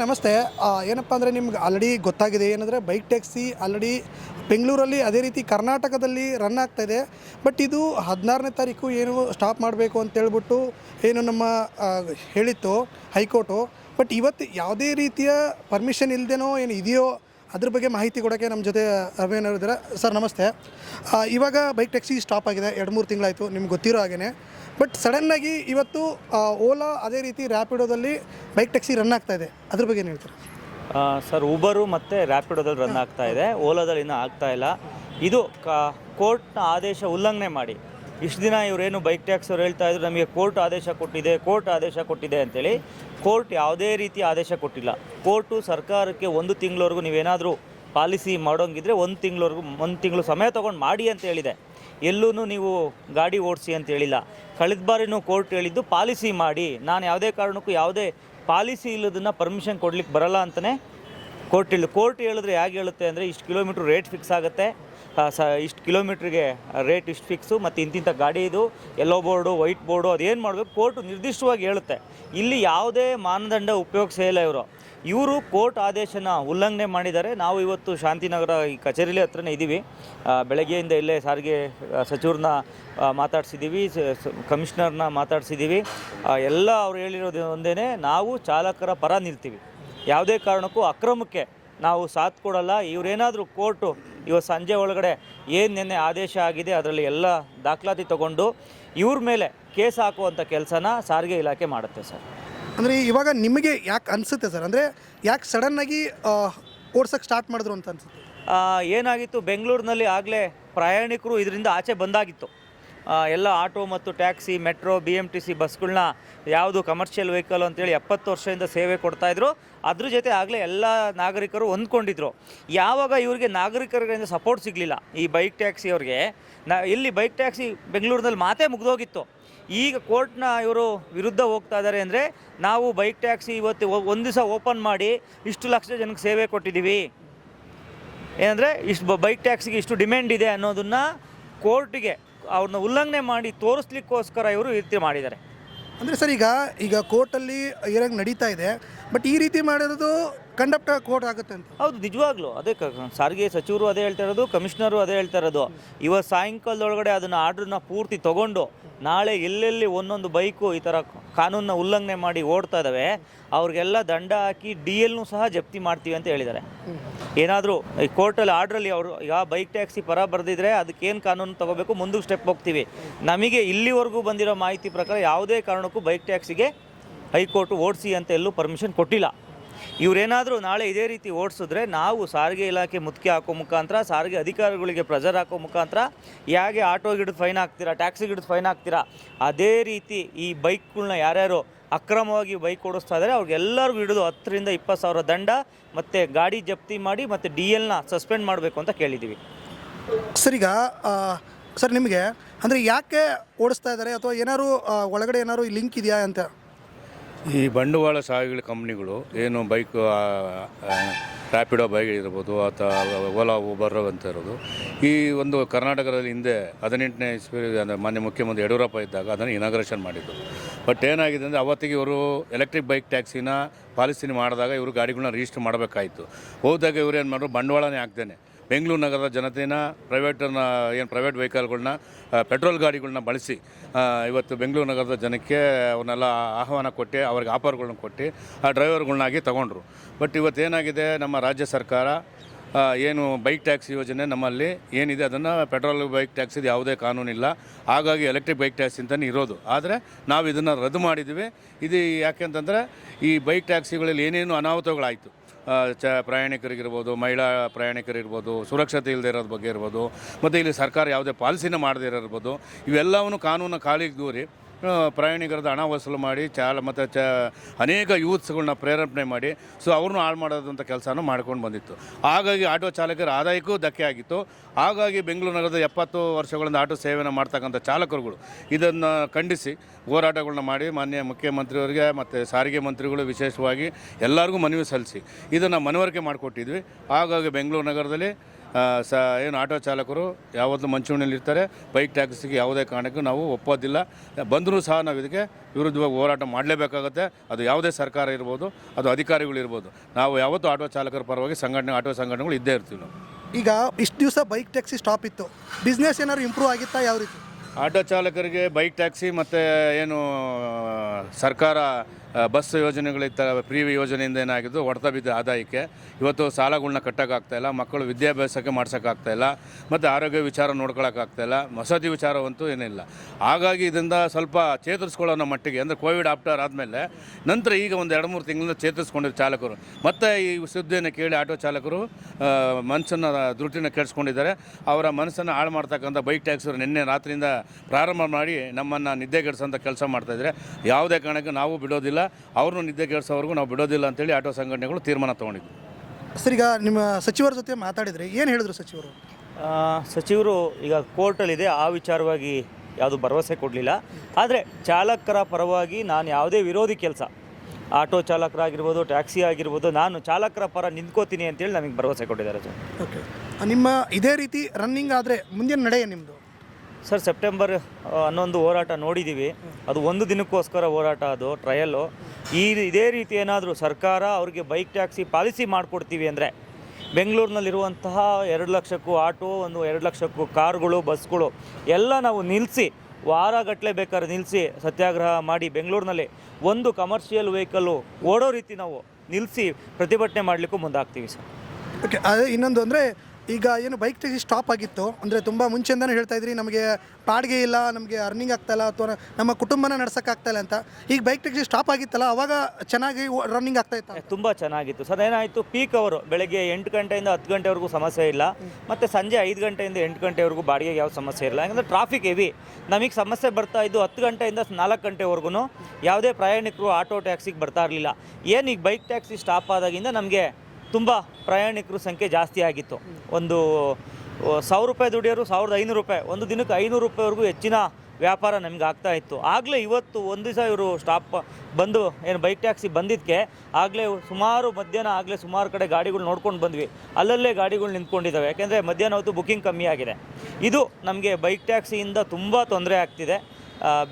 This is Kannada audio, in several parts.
ನಮಸ್ತೆ. ಏನಪ್ಪ ಅಂದರೆ ನಿಮ್ಗೆ ಆಲ್ರೆಡಿ ಗೊತ್ತಾಗಿದೆ. ಏನಂದರೆ ಬೈಕ್ ಟ್ಯಾಕ್ಸಿ ಆಲ್ರೆಡಿ ಬೆಂಗಳೂರಲ್ಲಿ ಅದೇ ರೀತಿ ಕರ್ನಾಟಕದಲ್ಲಿ ರನ್ ಆಗ್ತಾ ಇದೆ. ಬಟ್ ಇದು ಹದಿನಾರನೇ ತಾರೀಕು ಏನು ಸ್ಟಾಪ್ ಮಾಡಬೇಕು ಅಂತೇಳ್ಬಿಟ್ಟು ಏನು ನಮ್ಮ ಹೇಳಿತ್ತು ಹೈಕೋರ್ಟು. ಬಟ್ ಇವತ್ತು ಯಾವುದೇ ರೀತಿಯ ಪರ್ಮಿಷನ್ ಇಲ್ಲದೇನೋ ಏನು ಇದೆಯೋ ಅದ್ರ ಬಗ್ಗೆ ಮಾಹಿತಿ ಕೊಡೋಕ್ಕೆ ನಮ್ಮ ಜೊತೆ ಅವರು ಇದ್ದಾರೆ. ಸರ್ ನಮಸ್ತೆ. ಇವಾಗ ಬೈಕ್ ಟ್ಯಾಕ್ಸಿ ಸ್ಟಾಪ್ ಆಗಿದೆ. ಎರಡು ಮೂರು ತಿಂಗಳಾಯಿತು. ನಿಮ್ಗೆ ಗೊತ್ತಿರೋ ಹಾಗೇ ಬಟ್ ಸಡನ್ನಾಗಿ ಇವತ್ತು ಓಲಾ ಅದೇ ರೀತಿ ರ್ಯಾಪಿಡೋದಲ್ಲಿ ಬೈಕ್ ಟ್ಯಾಕ್ಸಿ ರನ್ ಆಗ್ತಾ ಇದೆ. ಅದ್ರ ಬಗ್ಗೆ ಏನು ಹೇಳ್ತೀರಾ? ಸರ್ ಉಬರು ಮತ್ತು ರ್ಯಾಪಿಡೋದಲ್ಲಿ ರನ್ ಆಗ್ತಾ ಇದೆ. ಓಲಾದಲ್ಲಿ ಇನ್ನೂ ಆಗ್ತಾ ಇಲ್ಲ. ಇದು ಕ ಕೋರ್ಟ್ನ ಆದೇಶ ಉಲ್ಲಂಘನೆ ಮಾಡಿ. ಇಷ್ಟು ದಿನ ಇವರೇನು ಬೈಕ್ ಟ್ಯಾಕ್ಸ್ ಅವ್ರು ಹೇಳ್ತಾ ಇದ್ರು, ನಮಗೆ ಕೋರ್ಟ್ ಆದೇಶ ಕೊಟ್ಟಿದೆ ಕೋರ್ಟ್ ಆದೇಶ ಕೊಟ್ಟಿದೆ ಅಂತೇಳಿ ಕೋರ್ಟ್ ಯಾವುದೇ ರೀತಿ ಆದೇಶ ಕೊಟ್ಟಿಲ್ಲ. ಕೋರ್ಟು ಸರ್ಕಾರಕ್ಕೆ ಒಂದು ತಿಂಗಳವರೆಗೂ ನೀವೇನಾದರೂ ಪಾಲಿಸಿ ಮಾಡೋಂಗಿದ್ರೆ ಒಂದು ತಿಂಗಳವರೆಗೂ, ಒಂದು ತಿಂಗಳು ಸಮಯ ತೊಗೊಂಡು ಮಾಡಿ ಅಂತ ಹೇಳಿದೆ. ಎಲ್ಲೂ ನೀವು ಗಾಡಿ ಓಡಿಸಿ ಅಂತ ಹೇಳಿಲ್ಲ. ಕಳೆದ ಬಾರಿನೂ ಕೋರ್ಟ್ ಹೇಳಿದ್ದು ಪಾಲಿಸಿ ಮಾಡಿ. ನಾನು ಯಾವುದೇ ಕಾರಣಕ್ಕೂ ಯಾವುದೇ ಪಾಲಿಸಿ ಇಲ್ಲದನ್ನು ಪರ್ಮಿಷನ್ ಕೊಡ್ಲಿಕ್ಕೆ ಬರಲ್ಲ ಅಂತಲೇ ಕೋರ್ಟ್ ಹೇಳಿ ಕೋರ್ಟ್ ಹೇಳಿದ್ರೆ ಹೇಗೆ ಹೇಳುತ್ತೆ ಅಂದರೆ ಇಷ್ಟು ಕಿಲೋಮೀಟ್ರ್ ರೇಟ್ ಫಿಕ್ಸ್ ಆಗುತ್ತೆ. ಸ, ಇಷ್ಟು ಕಿಲೋಮೀಟ್ರಿಗೆ ರೇಟ್ ಇಷ್ಟು ಫಿಕ್ಸು ಮತ್ತು ಇಂತಿಂಥ ಗಾಡಿ ಇದು ಎಲ್ಲೋ ಬೋರ್ಡು ವೈಟ್ ಬೋರ್ಡು ಅದೇನು ಮಾಡಬೇಕು ಕೋರ್ಟ್ ನಿರ್ದಿಷ್ಟವಾಗಿ ಹೇಳುತ್ತೆ. ಇಲ್ಲಿ ಯಾವುದೇ ಮಾನದಂಡ ಉಪಯೋಗಿಸೇ ಇಲ್ಲ ಇವರು. ಇವರು ಕೋರ್ಟ್ ಆದೇಶನ ಉಲ್ಲಂಘನೆ ಮಾಡಿದ್ದಾರೆ. ನಾವು ಇವತ್ತು ಶಾಂತಿನಗರ ಈ ಕಚೇರಿಲಿ ಹತ್ರನೇ ಇದ್ದೀವಿ ಬೆಳಗ್ಗೆಯಿಂದ ಇಲ್ಲೇ ಸಾರಿಗೆ ಸಚಿವರನ್ನ ಮಾತಾಡ್ಸಿದ್ದೀವಿ ಕಮಿಷನರ್ನ ಮಾತಾಡ್ಸಿದ್ದೀವಿ ಎಲ್ಲ ಅವ್ರು ಹೇಳಿರೋದು ಒಂದೇ ನಾವು ಚಾಲಕರ ಪರ ನಿಲ್ತೀವಿ. ಯಾವುದೇ ಕಾರಣಕ್ಕೂ ಅಕ್ರಮಕ್ಕೆ ನಾವು ಸಾಥ್ ಕೊಡಲ್ಲ. ಇವರೇನಾದರೂ ಕೋರ್ಟು ಇವತ್ತು ಸಂಜೆ ಒಳಗಡೆ ಏನು ನಿನ್ನೆ ಆದೇಶ ಆಗಿದೆ ಅದರಲ್ಲಿ ಎಲ್ಲ ದಾಖಲಾತಿ ತಗೊಂಡು ಇವ್ರ ಮೇಲೆ ಕೇಸ್ ಹಾಕುವಂಥ ಕೆಲಸನ ಸಾರಿಗೆ ಇಲಾಖೆ ಮಾಡುತ್ತೆ ಸರ್. ಅಂದರೆ ಇವಾಗ ನಿಮಗೆ ಯಾಕೆ ಅನಿಸುತ್ತೆ ಸರ್? ಅಂದರೆ ಯಾಕೆ ಸಡನ್ನಾಗಿ ಓಡ್ಸೋಕ್ಕೆ ಸ್ಟಾರ್ಟ್ ಮಾಡಿದ್ರು ಅಂತ ಅನ್ಸುತ್ತೆ? ಏನಾಗಿತ್ತು? ಬೆಂಗಳೂರಿನಲ್ಲಿ ಆಗಲೇ ಪ್ರಯಾಣಿಕರು ಇದರಿಂದ ಆಚೆ ಬಂದಾಗಿತ್ತು. ಎಲ್ಲ ಆಟೋ ಮತ್ತು taxi, metro B M T C ಬಸ್ಗಳನ್ನ ಯಾವುದು ಕಮರ್ಷಿಯಲ್ ವೆಹಿಕಲ್ ಅಂತೇಳಿ ಎಪ್ಪತ್ತು ವರ್ಷದಿಂದ ಸೇವೆ ಕೊಡ್ತಾಯಿದ್ರು ಅದ್ರ ಜೊತೆ ಆಗಲೇ ಎಲ್ಲ ನಾಗರಿಕರು ಹೊಂದ್ಕೊಂಡಿದ್ರು. ಯಾವಾಗ ಇವರಿಗೆ ನಾಗರಿಕರಿಂದ ಸಪೋರ್ಟ್ ಸಿಗಲಿಲ್ಲ ಈ ಬೈಕ್ ಟ್ಯಾಕ್ಸಿ ಅವ್ರಿಗೆ, ನಾ, ಇಲ್ಲಿ ಬೈಕ್ ಟ್ಯಾಕ್ಸಿ ಬೆಂಗಳೂರಿನಲ್ಲಿ ಮಾತೇ ಮುಗ್ದೋಗಿತ್ತು. ಈಗ ಕೋರ್ಟ್ನ ಇವರು ವಿರುದ್ಧ ಹೋಗ್ತಾ ಇದ್ದಾರೆ ಅಂದರೆ ನಾವು ಬೈಕ್ ಟ್ಯಾಕ್ಸಿ ಇವತ್ತು ಒಂದು ದಿವಸ ಓಪನ್ ಮಾಡಿ ಇಷ್ಟು ಲಕ್ಷ ಜನಕ್ಕೆ ಸೇವೆ ಕೊಟ್ಟಿದ್ದೀವಿ ಏನಂದರೆ ಇಷ್ಟು ಬೈಕ್ ಟ್ಯಾಕ್ಸಿಗೆ ಇಷ್ಟು ಡಿಮ್ಯಾಂಡ್ ಇದೆ ಅನ್ನೋದನ್ನು ಕೋರ್ಟಿಗೆ ಅವ್ರನ್ನ ಉಲ್ಲಂಘನೆ ಮಾಡಿ ತೋರಿಸ್ಲಿಕ್ಕೋಸ್ಕರ ಇವರು ಈ ರೀತಿ ಮಾಡಿದ್ದಾರೆ. ಅಂದರೆ ಸರ್ ಈಗ ಈಗ ಕೋರ್ಟಲ್ಲಿ ಇರಂಗೆ ನಡೀತಾ ಇದೆ. ಬಟ್ ಈ ರೀತಿ ಮಾಡಿರೋದು ಕಂಡಕ್ಟ್ ಕೋರ್ಟ್ ಆಗುತ್ತೆ ಅಂತ. ಹೌದು, ನಿಜವಾಗ್ಲೂ. ಅದೇ ಕ ಸಾರಿಗೆ ಸಚಿವರು ಅದೇ ಹೇಳ್ತಾ ಇರೋದು ಕಮಿಷನರು ಅದೇ ಹೇಳ್ತಾ ಇರೋದು. ಇವತ್ತು ಸಾಯಂಕಾಲದೊಳಗಡೆ ಅದನ್ನ ಆರ್ಡ್ರನ್ನ ಪೂರ್ತಿ ತಗೊಂಡು ನಾಳೆ ಎಲ್ಲೆಲ್ಲಿ ಒಂದೊಂದು ಬೈಕು ಈ ಥರ ಕಾನೂನನ್ನ ಉಲ್ಲಂಘನೆ ಮಾಡಿ ಓಡ್ತಾ ಇದ್ದಾವೆ ಅವ್ರಿಗೆಲ್ಲ ದಂಡ ಹಾಕಿ ಡಿ ಎಲ್ನೂ ಸಹ ಜಪ್ತಿ ಮಾಡ್ತೀವಿ ಅಂತ ಹೇಳಿದ್ದಾರೆ. ಏನಾದರೂ ಈ ಕೋರ್ಟಲ್ಲಿ ಆರ್ಡ್ರಲ್ಲಿ ಅವರು ಯಾವ ಬೈಕ್ ಟ್ಯಾಕ್ಸಿ ಪರ ಬರೆದಿದ್ರೆ ಅದಕ್ಕೇನು ಕಾನೂನು ತಗೋಬೇಕು, ಮುಂದಕ್ಕೆ ಸ್ಟೆಪ್ ಹೋಗ್ತೀವಿ. ನಮಗೆ ಇಲ್ಲಿವರೆಗೂ ಬಂದಿರೋ ಮಾಹಿತಿ ಪ್ರಕಾರ ಯಾವುದೇ ಕಾರಣಕ್ಕೂ ಬೈಕ್ ಟ್ಯಾಕ್ಸಿಗೆ ಹೈಕೋರ್ಟು ಓಡಿಸಿ ಅಂತ ಎಲ್ಲೂ ಪರ್ಮಿಷನ್ ಕೊಟ್ಟಿಲ್ಲ. ಇವರೇನಾದರೂ ನಾಳೆ ಇದೇ ರೀತಿ ಓಡಿಸಿದ್ರೆ ನಾವು ಸಾರಿಗೆ ಇಲಾಖೆ ಮುತ್ತಿಗೆ ಹಾಕೋ ಮುಖಾಂತರ, ಸಾರಿಗೆ ಅಧಿಕಾರಿಗಳಿಗೆ ಪ್ರೆಜರ್ ಹಾಕೋ ಮುಖಾಂತರ ಹೇಗೆ ಆಟೋ ಹಿಡಿದು ಫೈನ್ ಹಾಕ್ತೀರಾ ಟ್ಯಾಕ್ಸಿ ಹಿಡಿದು ಫೈನ್ ಹಾಕ್ತೀರಾ, ಅದೇ ರೀತಿ ಈ ಬೈಕ್ಗಳನ್ನ ಯಾರ್ಯಾರು ಅಕ್ರಮವಾಗಿ ಬೈಕ್ ಓಡಿಸ್ತಾ ಇದ್ದಾರೆ ಅವ್ರಿಗೆಲ್ಲರಿಗೂ ಹಿಡಿದು ಹತ್ತರಿಂದ ಇಪ್ಪತ್ತು ಸಾವಿರ ದಂಡ ಮತ್ತು ಗಾಡಿ ಜಪ್ತಿ ಮಾಡಿ ಮತ್ತು ಡಿ ಎಲ್ನ ಸಸ್ಪೆಂಡ್ ಮಾಡಬೇಕು ಅಂತ ಕೇಳಿದ್ದೀವಿ ಸರ್, ಈಗ ಸರ್, ನಿಮಗೆ, ಅಂದರೆ ಯಾಕೆ ಓಡಿಸ್ತಾ ಇದ್ದಾರೆ ಅಥವಾ ಏನಾದ್ರು ಒಳಗಡೆ ಏನಾದ್ರು ಲಿಂಕ್ ಇದೆಯಾ ಅಂತ? ಈ ಬಂಡವಾಳ ಸಾಗಿಗಳ ಕಂಪ್ನಿಗಳು ಏನು ಬೈಕ್ ರ್ಯಾಪಿಡೋ ಬೈಕ್ ಇರ್ಬೋದು ಅಥವಾ ಓಲಾ ಊಬರ್ ಅಂತ ಇರೋದು. ಈ ಒಂದು ಕರ್ನಾಟಕದಲ್ಲಿ ಹಿಂದೆ ಹದಿನೆಂಟನೇ ಇಸ್ವಿ ಅಂದರೆ ಮಾನ್ಯ ಮುಖ್ಯಮಂತ್ರಿ ಯಡಿಯೂರಪ್ಪ ಇದ್ದಾಗ ಅದನ್ನು ಇನಾಗ್ರೇಷನ್ ಮಾಡಿದ್ದು ಬಟ್ ಏನಾಗಿದೆ ಅಂದರೆ ಅವತ್ತಿಗೆ ಇವರು ಎಲೆಕ್ಟ್ರಿಕ್ ಬೈಕ್ ಟ್ಯಾಕ್ಸಿನ ಪಾಲಿಸಿನ ಮಾಡಿದಾಗ ಇವರು ಗಾಡಿಗಳನ್ನ ರಿಜಿಸ್ಟರ್ ಮಾಡಬೇಕಾಯಿತು. ಹೋದಾಗ ಇವರು ಏನು ಮಾಡಿದ್ರು ಬಂಡವಾಳನೇ ಹಾಕ್ದೇನೆ. ಬೆಂಗಳೂರು ನಗರದ ಜನತೆನ ಪ್ರೈವೇಟನ್ನ ಏನು ಪ್ರೈವೇಟ್ ವೆಹಿಕಲ್ಗಳನ್ನ ಪೆಟ್ರೋಲ್ ಗಾಡಿಗಳನ್ನ ಬಳಸಿ ಇವತ್ತು ಬೆಂಗಳೂರು ನಗರದ ಜನಕ್ಕೆ ಅವನ್ನೆಲ್ಲ ಆಹ್ವಾನ ಕೊಟ್ಟು, ಅವ್ರಿಗೆ ಆಫರ್ಗಳನ್ನ ಕೊಟ್ಟು, ಆ, ಡ್ರೈವರ್ಗಳನ್ನಾಗಿ ತಗೊಂಡ್ರು. ಬಟ್ ಇವತ್ತು ಏನಾಗಿದೆ, ನಮ್ಮ ರಾಜ್ಯ ಸರ್ಕಾರ ಏನು ಬೈಕ್ ಟ್ಯಾಕ್ಸಿ ಯೋಜನೆ ನಮ್ಮಲ್ಲಿ ಏನಿದೆ, ಅದನ್ನು ಪೆಟ್ರೋಲ್ ಬೈಕ್ ಟ್ಯಾಕ್ಸಿದು ಯಾವುದೇ ಕಾನೂನಿಲ್ಲ. ಹಾಗಾಗಿ ಎಲೆಕ್ಟ್ರಿಕ್ ಬೈಕ್ ಟ್ಯಾಕ್ಸಿ ಅಂತಲೇ ಇರೋದು. ಆದರೆ ನಾವು ಇದನ್ನು ರದ್ದು ಮಾಡಿದ್ವಿ. ಇದು ಯಾಕೆಂತಂದರೆ ಈ ಬೈಕ್ ಟ್ಯಾಕ್ಸಿಗಳಲ್ಲಿ ಏನೇನು ಅನಾಹುತಗಳಾಯಿತು. ಚ, ಪ್ರಯಾಣಿಕರಿಗಿರ್ಬೋದು, ಮಹಿಳಾ ಪ್ರಯಾಣಿಕರಿರ್ಬೋದು, ಸುರಕ್ಷತೆ ಇಲ್ಲದೆ ಇರೋದ್ರ ಬಗ್ಗೆ ಇರ್ಬೋದು, ಮತ್ತು ಇಲ್ಲಿ ಸರ್ಕಾರ ಯಾವುದೇ ಪಾಲಿಸಿನ ಮಾಡದೇ ಇರೋರ್ಬೋದು ಇವೆಲ್ಲವನ್ನು ಕಾನೂನು ಕಾಲಿಗೆ ದೂರಿ ಪ್ರಯಾಣಿಕರದ ಹಣ ವಸೂಲು ಮಾಡಿ ಚಾಲ ಮತ್ತು ಚ, ಅನೇಕ ಯೂತ್ಸ್ಗಳನ್ನ ಪ್ರೇರೇಪಣೆ ಮಾಡಿ, ಸೊ ಅವ್ರನ್ನೂ ಹಾಳು ಮಾಡೋದಂಥ ಕೆಲಸನೂ ಮಾಡ್ಕೊಂಡು ಬಂದಿತ್ತು. ಹಾಗಾಗಿ ಆಟೋ ಚಾಲಕರ ಆದಾಯಕ್ಕೂ ಧಕ್ಕೆ ಆಗಿತ್ತು. ಹಾಗಾಗಿ ಬೆಂಗಳೂರು ನಗರದ ಎಪ್ಪತ್ತು ವರ್ಷಗಳಿಂದ ಆಟೋ ಸೇವೆಯನ್ನು ಮಾಡ್ತಕ್ಕಂಥ ಚಾಲಕರುಗಳು ಇದನ್ನು ಖಂಡಿಸಿ ಹೋರಾಟಗಳನ್ನ ಮಾಡಿ, ಮಾನ್ಯ ಮುಖ್ಯಮಂತ್ರಿಯವರಿಗೆ ಮತ್ತು ಸಾರಿಗೆ ಮಂತ್ರಿಗಳು ವಿಶೇಷವಾಗಿ ಎಲ್ಲರಿಗೂ ಮನವಿ ಸಲ್ಲಿಸಿ ಇದನ್ನು ಮನವರಿಕೆ ಮಾಡಿಕೊಟ್ಟಿದ್ವಿ. ಹಾಗಾಗಿ ಬೆಂಗಳೂರು ನಗರದಲ್ಲಿ ಸ ಏನು ಆಟೋ ಚಾಲಕರು ಯಾವತ್ತೂ ಮಂಚೂಣಿಯಲ್ಲಿ ಇರ್ತಾರೆ. ಬೈಕ್ ಟ್ಯಾಕ್ಸಿಗೆ ಯಾವುದೇ ಕಾರಣಕ್ಕೂ ನಾವು ಒಪ್ಪೋದಿಲ್ಲ. ಬಂದರೂ ಸಹ ನಾವು ಇದಕ್ಕೆ ವಿರುದ್ಧವಾಗಿ ಹೋರಾಟ ಮಾಡಲೇಬೇಕಾಗುತ್ತೆ. ಅದು ಯಾವುದೇ ಸರ್ಕಾರ ಇರ್ಬೋದು ಅದು ಅಧಿಕಾರಿಗಳು ಇರ್ಬೋದು. ನಾವು ಯಾವತ್ತೂ ಆಟೋ ಚಾಲಕರ ಪರವಾಗಿ ಸಂಘಟನೆ ಆಟೋ ಸಂಘಟನೆಗಳು ಇದ್ದೇ ಇರ್ತೀವಿ ನಾವು. ಈಗ ಇಷ್ಟು ದಿವಸ ಬೈಕ್ ಟ್ಯಾಕ್ಸಿ ಸ್ಟಾಪ್ ಇತ್ತು. ಬಿಸ್ನೆಸ್ ಏನಾದ್ರು ಇಂಪ್ರೂವ್ ಆಗಿತ್ತಾ ಯಾವ ರೀತಿ? ಆಟೋ ಚಾಲಕರಿಗೆ ಬೈಕ್ ಟ್ಯಾಕ್ಸಿ ಮತ್ತು ಏನು ಸರ್ಕಾರ ಬಸ್ ಯೋಜನೆಗಳಿತ್ತ ಪ್ರೀವಿ ಯೋಜನೆಯಿಂದ ಏನಾಗಿದ್ದು, ಹೊಡೆತ ಬಿದ್ದ ಆದಾಯಕ್ಕೆ ಇವತ್ತು ಸಾಲಗಳನ್ನ ಕಟ್ಟೋಕ್ಕಾಗ್ತಾ ಇಲ್ಲ, ಮಕ್ಕಳು ವಿದ್ಯಾಭ್ಯಾಸಕ್ಕೆ ಮಾಡ್ಸೋಕ್ಕಾಗ್ತಾ ಇಲ್ಲ, ಮತ್ತು ಆರೋಗ್ಯ ವಿಚಾರ ನೋಡ್ಕೊಳಕ್ಕಾಗ್ತಾ ಇಲ್ಲ, ಮಸೂದಿ ವಿಚಾರವಂತೂ ಏನಿಲ್ಲ. ಹಾಗಾಗಿ ಇದರಿಂದ ಸ್ವಲ್ಪ ಚೇತರಿಸ್ಕೊಳ್ಳೋ ಮಟ್ಟಿಗೆ, ಅಂದರೆ ಕೋವಿಡ್ ಆಫ್ಟರ್ ಆದಮೇಲೆ ನಂತರ ಈಗ ಒಂದು ಎರಡು ಮೂರು ತಿಂಗಳಿಂದ ಚೇತರಿಸ್ಕೊಂಡಿರು ಚಾಲಕರು. ಮತ್ತು ಈ ಸುದ್ದಿಯನ್ನು ಕೇಳಿ ಆಟೋ ಚಾಲಕರು ಮನಸ್ಸನ್ನು ದೃಷ್ಟಿನ ಕೆಡಿಸ್ಕೊಂಡಿದ್ದಾರೆ. ಅವರ ಮನಸ್ಸನ್ನು ಹಾಳು ಮಾಡ್ತಕ್ಕಂಥ ಬೈಕ್ ಟ್ಯಾಕ್ಸರು ನಿನ್ನೆ ರಾತ್ರಿಯಿಂದ ಪ್ರಾರಂಭ ಮಾಡಿ ನಮ್ಮನ್ನು ನಿದ್ದೆಗೆಡಿಸೋಂಥ ಕೆಲಸ ಮಾಡ್ತಾಯಿದ್ದಾರೆ ಯಾವುದೇ ಕಾರಣಕ್ಕೂ ನಾವು ಬಿಡೋದಿಲ್ಲ. ಅವ್ರನ್ನೂ ನಿದ್ದೆಗೆಡಿಸೋವರೆಗೂ ನಾವು ಬಿಡೋದಿಲ್ಲ ಅಂತೇಳಿ ಆಟೋ ಸಂಘಟನೆಗಳು ತೀರ್ಮಾನ ತೊಗೊಂಡಿದ್ವಿ. ಸರ್ ಈಗ ನಿಮ್ಮ ಸಚಿವರ ಜೊತೆ ಮಾತಾಡಿದರೆ ಏನು ಹೇಳಿದ್ರು ಸಚಿವರು? ಆ, ಸಚಿವರು ಈಗ ಕೋರ್ಟಲ್ಲಿದೆ ಆ ವಿಚಾರವಾಗಿ ಯಾವುದು ಭರವಸೆ ಕೊಡಲಿಲ್ಲ. ಆದರೆ ಚಾಲಕರ ಪರವಾಗಿ ನಾನು ಯಾವುದೇ ವಿರೋಧಿ ಕೆಲಸ ಆಟೋ ಚಾಲಕರಾಗಿರ್ಬೋದು ಟ್ಯಾಕ್ಸಿ ಆಗಿರ್ಬೋದು ನಾನು ಚಾಲಕರ ಪರ ನಿಂತ್ಕೋತೀನಿ ಅಂತೇಳಿ ನಮಗೆ ಭರವಸೆ ಕೊಟ್ಟಿದ್ದಾರೆ ಸರ್. ಓಕೆ ನಿಮ್ಮ ಇದೇ ರೀತಿ ರನ್ನಿಂಗ್ ಆದರೆ ಮುಂದಿನ ನಡೆಯ ನಿಮ್ಮದು ಸರ್, ಸೆಪ್ಟೆಂಬರ್ ಹನ್ನೊಂದು ಹೋರಾಟ ನೋಡಿದ್ದೀವಿ ಅದು ಒಂದು ದಿನಕ್ಕೋಸ್ಕರ ಹೋರಾಟ ಅದು ಟ್ರಯಲ್ಲು ಈ ಇದೇ ರೀತಿ ಏನಾದರೂ ಸರ್ಕಾರ ಅವ್ರಿಗೆ ಬೈಕ್ ಟ್ಯಾಕ್ಸಿ ಪಾಲಿಸಿ ಮಾಡಿಕೊಡ್ತೀವಿ ಅಂದರೆ, ಬೆಂಗಳೂರಿನಲ್ಲಿರುವಂತಹ ಎರಡು ಲಕ್ಷಕ್ಕೂ ಆಟೋ, ಒಂದು ಎರಡು ಲಕ್ಷಕ್ಕೂ ಕಾರುಗಳು ಬಸ್ಗಳು ಎಲ್ಲ ನಾವು ನಿಲ್ಲಿಸಿ ವಾರಗಟ್ಟಲೆ ಬೇಕಾದ್ರೆ ನಿಲ್ಲಿಸಿ ಸತ್ಯಾಗ್ರಹ ಮಾಡಿ ಬೆಂಗಳೂರಿನಲ್ಲಿ ಒಂದು ಕಮರ್ಷಿಯಲ್ ವೆಹಿಕಲ್ಲು ಓಡೋ ರೀತಿ ನಾವು ನಿಲ್ಲಿಸಿ ಪ್ರತಿಭಟನೆ ಮಾಡಲಿಕ್ಕೂ ಮುಂದಾಗ್ತೀವಿ ಸರ್. ಓಕೆ ಅದೇ ಇನ್ನೊಂದು ಅಂದರೆ ಈಗ ಏನು ಬೈಕ್ ಟ್ಯಾಕ್ಸಿ ಸ್ಟಾಪ್ ಆಗಿತ್ತು, ಅಂದರೆ ತುಂಬ ಮುಂಚೆಯಿಂದನೂ ಹೇಳ್ತಾ ಇದ್ರಿ, ನಮಗೆ ಬಾಡಿಗೆ ಇಲ್ಲ, ನಮಗೆ ಅರ್ನಿಂಗ್ ಆಗ್ತಾಯಿಲ್ಲ ಅಥವಾ ನಮ್ಮ ಕುಟುಂಬನ ನಡ್ಸೋಕ್ಕಾಗ್ತಾಯಿಲ್ಲ ಅಂತ. ಈಗ ಬೈಕ್ ಟ್ಯಾಕ್ಸಿ ಸ್ಟಾಪ್ ಆಗಿತ್ತಲ್ಲ, ಅವಾಗ ಚೆನ್ನಾಗಿ ರನ್ನಿಂಗ್ ಆಗ್ತಾ ಇತ್ತು? ತುಂಬ ಚೆನ್ನಾಗಿತ್ತು. ಸರ್, ಏನಾಯಿತು ಪೀಕ್ ಅವರು, ಬೆಳಗ್ಗೆ ಎಂಟು ಗಂಟೆಯಿಂದ ಹತ್ತು ಗಂಟೆವರೆಗೂ ಸಮಸ್ಯೆ ಇಲ್ಲ, ಮತ್ತು ಸಂಜೆ ಐದು ಗಂಟೆಯಿಂದ ಎಂಟು ಗಂಟೆವರೆಗೂ ಬಾಡಿಗೆಗೆ ಯಾವ ಸಮಸ್ಯೆ ಇಲ್ಲ. ಯಾಕಂದರೆ ಟ್ರಾಫಿಕ್ ಹೆವಿ ನಮಗೆ ಸಮಸ್ಯೆ ಬರ್ತಾ ಇದ್ದು ಹತ್ತು ಗಂಟೆಯಿಂದ ನಾಲ್ಕು ಗಂಟೆವರೆಗೂ ಯಾವುದೇ ಪ್ರಯಾಣಿಕರು ಆಟೋ ಟ್ಯಾಕ್ಸಿಗೆ ಬರ್ತಾ ಇರಲಿಲ್ಲ. ಏನು ಈಗ ಬೈಕ್ ಟ್ಯಾಕ್ಸಿ ಸ್ಟಾಪ್ ಆದಾಗಿಂದ ನಮಗೆ ತುಂಬ ಪ್ರಯಾಣಿಕರ ಸಂಖ್ಯೆ ಜಾಸ್ತಿ ಆಗಿತ್ತು. ಒಂದು ಸಾವಿರ ರೂಪಾಯಿ ದುಡಿಯೋರು ಸಾವಿರದ ಐನೂರು ರೂಪಾಯಿ. ಒಂದು ದಿನಕ್ಕೆ ಐನೂರು ರೂಪಾಯಿವರೆಗೂ ಹೆಚ್ಚಿನ ವ್ಯಾಪಾರ ನಮಗೆ ಆಗ್ತಾ ಇತ್ತು. ಆಗಲೇ ಇವತ್ತು ಒಂದು ದಿವಸ ಇವರು ಸ್ಟಾಪ್ ಬಂದು ಏನು ಬೈಕ್ ಟ್ಯಾಕ್ಸಿ ಬಂದಿದ್ದಕ್ಕೆ ಆಗಲೇ ಸುಮಾರು ಮಧ್ಯಾಹ್ನ ಆಗಲೇ ಸುಮಾರು ಕಡೆ ಗಾಡಿಗಳು ನೋಡ್ಕೊಂಡು ಬಂದ್ವಿ. ಅಲ್ಲಲ್ಲೇ ಗಾಡಿಗಳು ನಿಂತ್ಕೊಂಡಿದ್ದಾವೆ ಯಾಕೆಂದರೆ ಮಧ್ಯಾಹ್ನ ಹೊತ್ತು ಬುಕ್ಕಿಂಗ್ ಕಮ್ಮಿ ಆಗಿದೆ. ಇದು ನಮಗೆ ಬೈಕ್ ಟ್ಯಾಕ್ಸಿಯಿಂದ ತುಂಬ ತೊಂದರೆ ಆಗ್ತಿದೆ.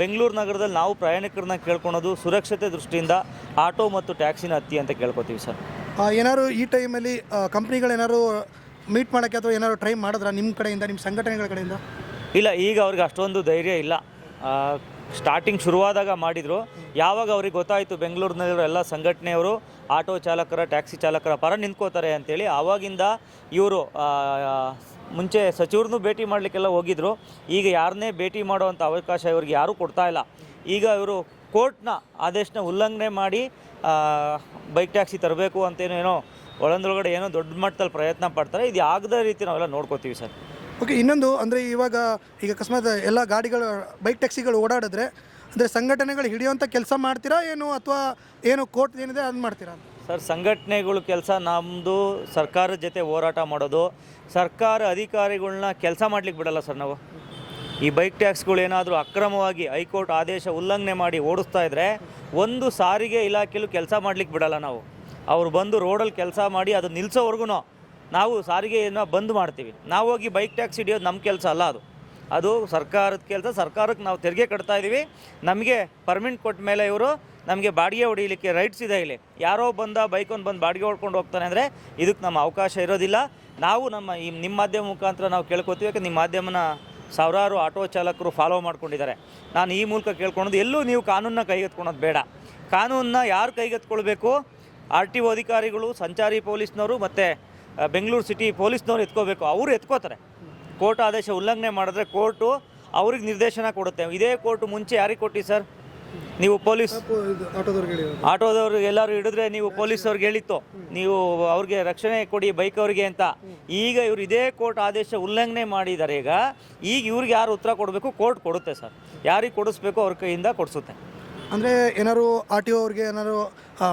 ಬೆಂಗಳೂರು ನಗರದಲ್ಲಿ ನಾವು ಪ್ರಯಾಣಿಕರನ್ನ ಕೇಳ್ಕೊಳೋದು ಸುರಕ್ಷತೆ ದೃಷ್ಟಿಯಿಂದ ಆಟೋ ಮತ್ತು ಟ್ಯಾಕ್ಸಿನ ಹತ್ತಿ ಅಂತ ಕೇಳ್ಕೊತೀವಿ ಸರ್. ಏನಾದ್ರು ಈ ಟೈಮಲ್ಲಿ ಕಂಪ್ನಿಗಳೇನಾದ್ರು ಮೀಟ್ ಮಾಡೋಕ್ಕೆ ಅಥವಾ ಏನಾದ್ರು ಟ್ರೈ ಮಾಡಿದ್ರ ನಿಮ್ಮ ಕಡೆಯಿಂದ, ನಿಮ್ಮ ಸಂಘಟನೆಗಳ ಕಡೆಯಿಂದ? ಇಲ್ಲ, ಈಗ ಅವ್ರಿಗೆ ಅಷ್ಟೊಂದು ಧೈರ್ಯ ಇಲ್ಲ. ಸ್ಟಾರ್ಟಿಂಗ್ ಶುರುವಾದಾಗ ಮಾಡಿದರು. ಯಾವಾಗ ಅವ್ರಿಗೆ ಗೊತ್ತಾಯಿತು ಬೆಂಗಳೂರಿನಲ್ಲಿರೋ ಎಲ್ಲ ಸಂಘಟನೆಯವರು, ಆಟೋ ಚಾಲಕರ, ಟ್ಯಾಕ್ಸಿ ಚಾಲಕರ ಪರ ನಿಂತ್ಕೋತಾರೆ ಅಂತೇಳಿ, ಆವಾಗಿಂದ ಇವರು ಮುಂಚೆ ಸಚಿವ್ರನ್ನೂ ಭೇಟಿ ಮಾಡಲಿಕ್ಕೆಲ್ಲ ಹೋಗಿದ್ರು. ಈಗ ಯಾರನ್ನೇ ಭೇಟಿ ಮಾಡುವಂಥ ಅವಕಾಶ ಇವ್ರಿಗೆ ಯಾರೂ ಕೊಡ್ತಾ ಇಲ್ಲ. ಈಗ ಇವರು ಕೋರ್ಟ್ನ ಆದೇಶನ ಉಲ್ಲಂಘನೆ ಮಾಡಿ ಬೈಕ್ ಟ್ಯಾಕ್ಸಿ ತರಬೇಕು ಅಂತೇನೋ ಏನೋ ಒಳಂದೊಳಗಡೆ ಏನೋ ದೊಡ್ಡ ಮಟ್ಟದಲ್ಲಿ ಪ್ರಯತ್ನ ಪಡ್ತಾರೆ. ಇದು ಆಗದ ರೀತಿ ನಾವೆಲ್ಲ ನೋಡ್ಕೋತೀವಿ ಸರ್. ಓಕೆ ಇನ್ನೊಂದು ಅಂದರೆ ಇವಾಗ ಈಗ ಅಕಸ್ಮಾತ್ ಎಲ್ಲ ಗಾಡಿಗಳು ಬೈಕ್ ಟ್ಯಾಕ್ಸಿಗಳು ಓಡಾಡಿದ್ರೆ ಅಂದರೆ ಸಂಘಟನೆಗಳು ಹಿಡಿಯುವಂಥ ಕೆಲಸ ಮಾಡ್ತೀರಾ ಏನು ಅಥವಾ ಏನು ಕೋರ್ಟ್ ಏನಿದೆ ಅದು ಮಾಡ್ತೀರಾ? ಸರ್ ಸಂಘಟನೆಗಳು ಕೆಲಸ ನಮ್ಮದು ಸರ್ಕಾರದ ಜೊತೆ ಹೋರಾಟ ಮಾಡೋದು. ಸರ್ಕಾರ ಅಧಿಕಾರಿಗಳನ್ನ ಕೆಲಸ ಮಾಡ್ಲಿಕ್ಕೆ ಬಿಡಲ್ಲ ಸರ್ ನಾವು. ಈ ಬೈಕ್ ಟ್ಯಾಕ್ಸ್ಗಳು ಏನಾದರೂ ಅಕ್ರಮವಾಗಿ ಹೈಕೋರ್ಟ್ ಆದೇಶ ಉಲ್ಲಂಘನೆ ಮಾಡಿ ಓಡಿಸ್ತಾ ಇದ್ದರೆ ಒಂದು ಸಾರಿಗೆ ಇಲಾಖೆಯಲ್ಲೂ ಕೆಲಸ ಮಾಡ್ಲಿಕ್ಕೆ ಬಿಡಲ್ಲ ನಾವು. ಅವ್ರು ಬಂದು ರೋಡಲ್ಲಿ ಕೆಲಸ ಮಾಡಿ ಅದು ನಿಲ್ಲಿಸೋವರೆಗೂ ನಾವು ಸಾರಿಗೆಯನ್ನು ಬಂದ್ ಮಾಡ್ತೀವಿ. ನಾವು ಹೋಗಿ ಬೈಕ್ ಟ್ಯಾಕ್ಸ್ ಹಿಡಿಯೋದು ನಮ್ಮ ಕೆಲಸ ಅಲ್ಲ ಅದು. ಅದು ಸರ್ಕಾರದ ಕೆಲಸ ಸರ್ಕಾರಕ್ಕೆ ನಾವು ತೆರಿಗೆ ಕಟ್ತಾ ಇದ್ದೀವಿ ನಮಗೆ ಪರ್ಮಿಟ್ ಕೊಟ್ಟ ಮೇಲೆ ಇವರು ನಮಗೆ ಬಾಡಿಗೆ ಹೊಡಿಲಿಕ್ಕೆ ರೈಟ್ಸ್ ಇದೆ ಇಲ್ಲಿ. ಯಾರೋ ಬಂದ ಬೈಕೊಂದು ಬಂದು ಬಾಡಿಗೆ ಹೊಡ್ಕೊಂಡು ಹೋಗ್ತಾನೆ ಅಂದರೆ ಇದಕ್ಕೆ ನಮ್ಮ ಅವಕಾಶ ಇರೋದಿಲ್ಲ. ನಾವು ನಮ್ಮ ಈ ನಿಮ್ಮ ಮಾಧ್ಯಮ ಮುಖಾಂತರ ನಾವು ಕೇಳ್ಕೊತೀವಿ ಯಾಕೆ ನಿಮ್ಮ ಮಾಧ್ಯಮನ ಸಾವಿರಾರು ಆಟೋ ಚಾಲಕರು ಫಾಲೋ ಮಾಡ್ಕೊಂಡಿದ್ದಾರೆ. ನಾನು ಈ ಮೂಲಕ ಕೇಳ್ಕೊಳೋದು, ಎಲ್ಲೂ ನೀವು ಕಾನೂನನ್ನ ಕೈಗೆತ್ಕೊಳೋದು ಬೇಡ. ಕಾನೂನನ್ನ ಯಾರು ಕೈಗೆತ್ಕೊಳ್ಬೇಕು ಆರ್ ಟಿ ಒ ಅಧಿಕಾರಿಗಳು, ಸಂಚಾರಿ ಪೊಲೀಸ್ನವರು ಮತ್ತು ಬೆಂಗಳೂರು ಸಿಟಿ ಪೊಲೀಸ್ನವ್ರು ಎತ್ಕೋಬೇಕು. ಅವರು ಎತ್ಕೋತಾರೆ. ಕೋರ್ಟ್ ಆದೇಶ ಉಲ್ಲಂಘನೆ ಮಾಡಿದ್ರೆ ಕೋರ್ಟು ಅವ್ರಿಗೆ ನಿರ್ದೇಶನ ಕೊಡುತ್ತೆ. ಇದೇ ಕೋರ್ಟ್ ಮುಂಚೆ ಯಾರಿಗೆ ಕೊಟ್ಟಿ ಸರ್? ನೀವು ಪೊಲೀಸ್ ಆಟೋದವ್ರಿಗೆ ಎಲ್ಲರೂ ಹಿಡಿದ್ರೆ ನೀವು ಪೊಲೀಸ್ ಅವ್ರಿಗೆ ಹೇಳಿತ್ತು. ನೀವು ಅವ್ರಿಗೆ ರಕ್ಷಣೆ ಕೊಡಿ ಬೈಕ್ ಅವ್ರಿಗೆ ಅಂತ. ಈಗ ಇವರು ಇದೇ ಕೋರ್ಟ್ ಆದೇಶ ಉಲ್ಲಂಘನೆ ಮಾಡಿದ್ದಾರೆ ಈಗ. ಈಗ ಇವ್ರಿಗೆ ಯಾರು ಉತ್ತರ ಕೊಡಬೇಕು? ಕೋರ್ಟ್ ಕೊಡುತ್ತೆ ಸರ್. ಯಾರಿಗೆ ಕೊಡಿಸ್ಬೇಕು ಅವ್ರ ಕೈಯಿಂದ ಕೊಡಿಸುತ್ತೆ. ಅಂದರೆ ಏನಾದ್ರು ಆರ್ ಟಿ ಒ ಅವ್ರಿಗೆ ಏನಾದ್ರು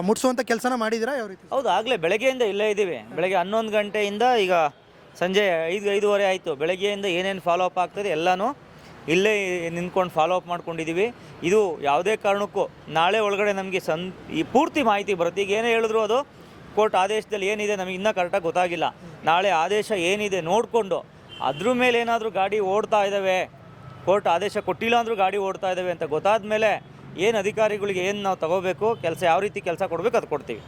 ಮುಟ್ಸುವಂಥ ಕೆಲಸನ ಮಾಡಿದ್ದೀರಾ ಯಾವ ರೀತಿ? ಹೌದು ಆಗಲೇ ಬೆಳಗ್ಗೆಯಿಂದ ಇಲ್ಲೇ ಇದ್ದೀವಿ. ಬೆಳಗ್ಗೆ ಹನ್ನೊಂದು ಗಂಟೆಯಿಂದ ಈಗ ಸಂಜೆ ಐದು ಐದೂವರೆ ಆಯಿತು. ಬೆಳಗ್ಗೆಯಿಂದ ಏನೇನು ಫಾಲೋ ಅಪ್ ಆಗ್ತದೆ ಎಲ್ಲನೂ ಇಲ್ಲೇ ನಿಂತ್ಕೊಂಡು ಫಾಲೋ ಅಪ್ ಮಾಡ್ಕೊಂಡಿದ್ದೀವಿ ಇದು ಯಾವುದೇ ಕಾರಣಕ್ಕೂ ನಾಳೆ ಒಳಗಡೆ ನಮಗೆ ಸನ್ ಈ ಪೂರ್ತಿ ಮಾಹಿತಿ ಬರುತ್ತೆ. ಈಗ ಏನೇ ಹೇಳಿದ್ರು ಅದು ಕೋರ್ಟ್ ಆದೇಶದಲ್ಲಿ ಏನಿದೆ ನಮಗೆ ಇನ್ನೂ ಕರೆಕ್ಟಾಗಿ ಗೊತ್ತಾಗಿಲ್ಲ. ನಾಳೆ ಆದೇಶ ಏನಿದೆ ನೋಡಿಕೊಂಡು ಅದ್ರ ಮೇಲೆ ಏನಾದರೂ ಗಾಡಿ ಓಡ್ತಾ ಇದ್ದಾವೆ ಕೋರ್ಟ್ ಆದೇಶ ಕೊಟ್ಟಿಲ್ಲ ಅಂದರೂ ಗಾಡಿ ಓಡ್ತಾ ಇದ್ದಾವೆ ಅಂತ ಗೊತ್ತಾದ ಮೇಲೆ ಏನು ಅಧಿಕಾರಿಗಳಿಗೆ ಏನು ನಾವು ತಗೋಬೇಕು, ಕೆಲಸ ಯಾವ ರೀತಿ ಕೆಲಸ ಕೊಡಬೇಕು ಅದು ಕೊಡ್ತೀವಿ.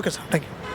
Okay sir thank you